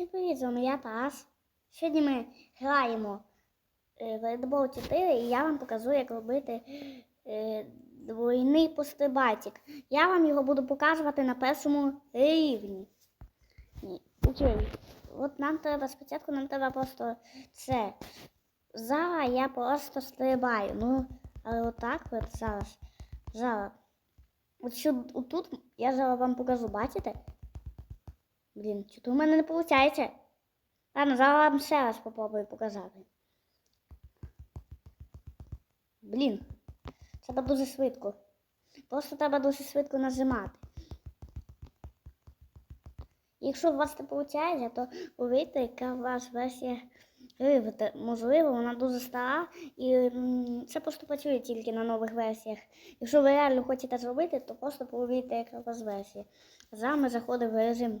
Всім привіт, з вами. Сьогодні ми граємо е, в Red Bull 4 і я вам покажу, як робити е, двойний пострибальчик. Я вам його буду показувати на першому рівні. Ні, Окей. От нам треба спочатку, нам треба просто це. Зараз я просто стрибаю. Ну, але отак от зараз. Зараз. От що тут я зараз вам покажу, бачите? Блін, що то в мене не виходить. Ладно, зараз вам ще раз попробую показати. Блін, треба дуже швидко. Просто треба дуже швидко нажимати. Якщо у вас не виходить, то повірте, яка у вас версія гри. Можливо, вона дуже стара і це просто працює тільки на нових версіях. Якщо ви реально хочете зробити, то просто повірте, яка у вас версія. Зараз ми заходимо в режим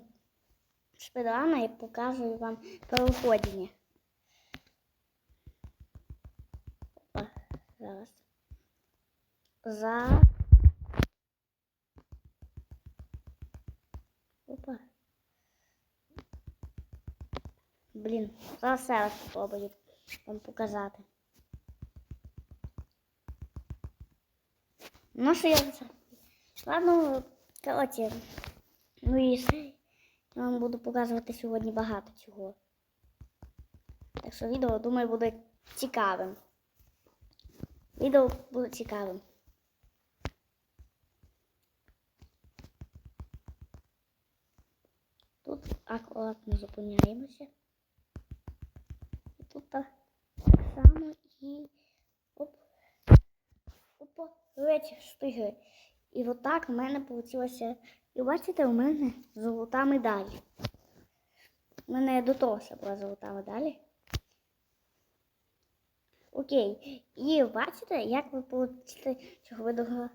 спидрана і показую вам переходення. Опа, зараз. За. Опа. Блін, зараз ще раз спробую вам показати. Ну, що я це? Ладно, коротше, ну і все. Я вам буду показувати сьогодні багато чого. Так що відео, думаю, буде цікавим. Відео буде цікавим. Тут акуратно зупиняємося. І тут так само і оп. Опа, речі встигли. І отак в мене вийшло. І бачите, у мене золота медаль. У мене до того ще була золота медаль. Окей. І бачите, як ви получите цього винограду?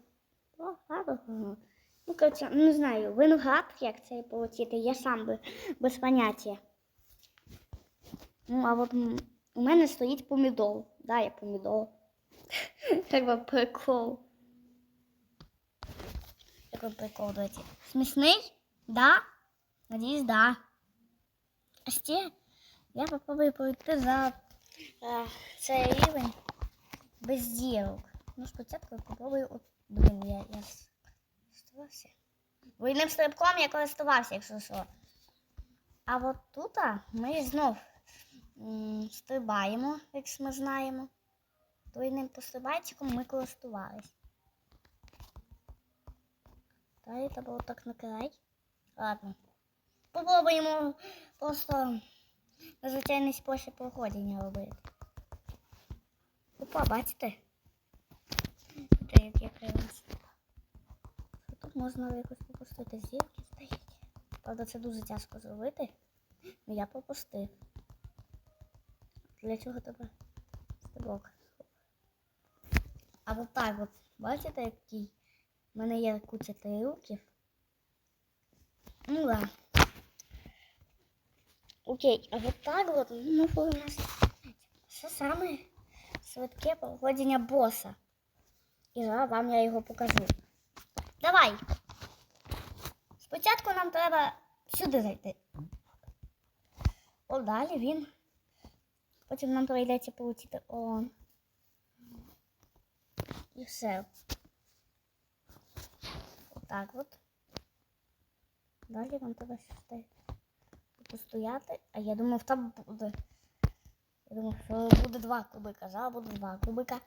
Ну, коротше, не знаю, виноград, як це отримати, я сам би без поняття. Ну, а от у мене стоїть помідор. Да, я помідор. Би прикол. Який прикол, давайте. Смішний? Да? Надіюсь, да. А ще я попробую пройти за е, цей рівень без дірок. Ну, спочатку попробую. От, блін, я, я користувався. Вільним стрибком я користувався, якщо що. А от тут ми знов стрибаємо, як ми знаємо. Двойним пострибайчиком ми користувалися. Далі треба отак накирати. Ладно. Попробуємо просто на звичайний спосіб проходження робити. Опа, бачите? Це як я кривався. Тут можна якось попустити зірки, здається. Правда, це дуже тяжко зробити. Ну я попустив. Для чого тебе стрибок? А от так от, бачите, який? У мене є куча трюків. Ну да. Окей, а от так от, ну у нас це саме швидке проходження боса. І зараз вам я його покажу. Давай! Спочатку нам треба сюди зайти. О, далі він. Потім нам прийдеться получити он. І все. Отак от. Далі вам треба сюди постояти. А я думав, там буде. Я думав, що буде два кубика. Зараз буде два кубика.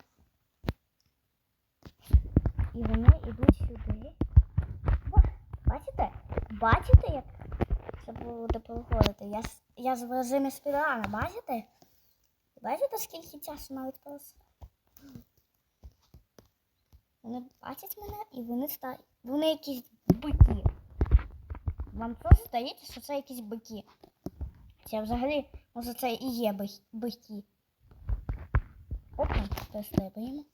І вони йдуть сюди. О, бачите? Бачите, як це буде проходити? Я, я з режимі спідрана, бачите? Бачите, скільки часу навіть просто? Вони бачать мене і вони стають. Вони якісь бики. Вам теж здається, що це якісь бики. Це взагалі, може це і є бики. Опа, перестрибуємо.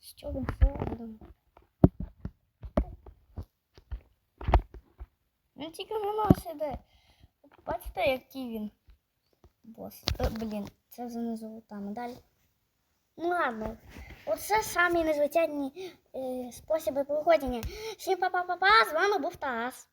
Що він зробив? Він тільки на нас іде. Бачите, який він бос. Е, блін, це вже не золота Ну ладно. Оце самі незвичайні е, способи проходження. Всім па-па-па-па, з вами був Тарас.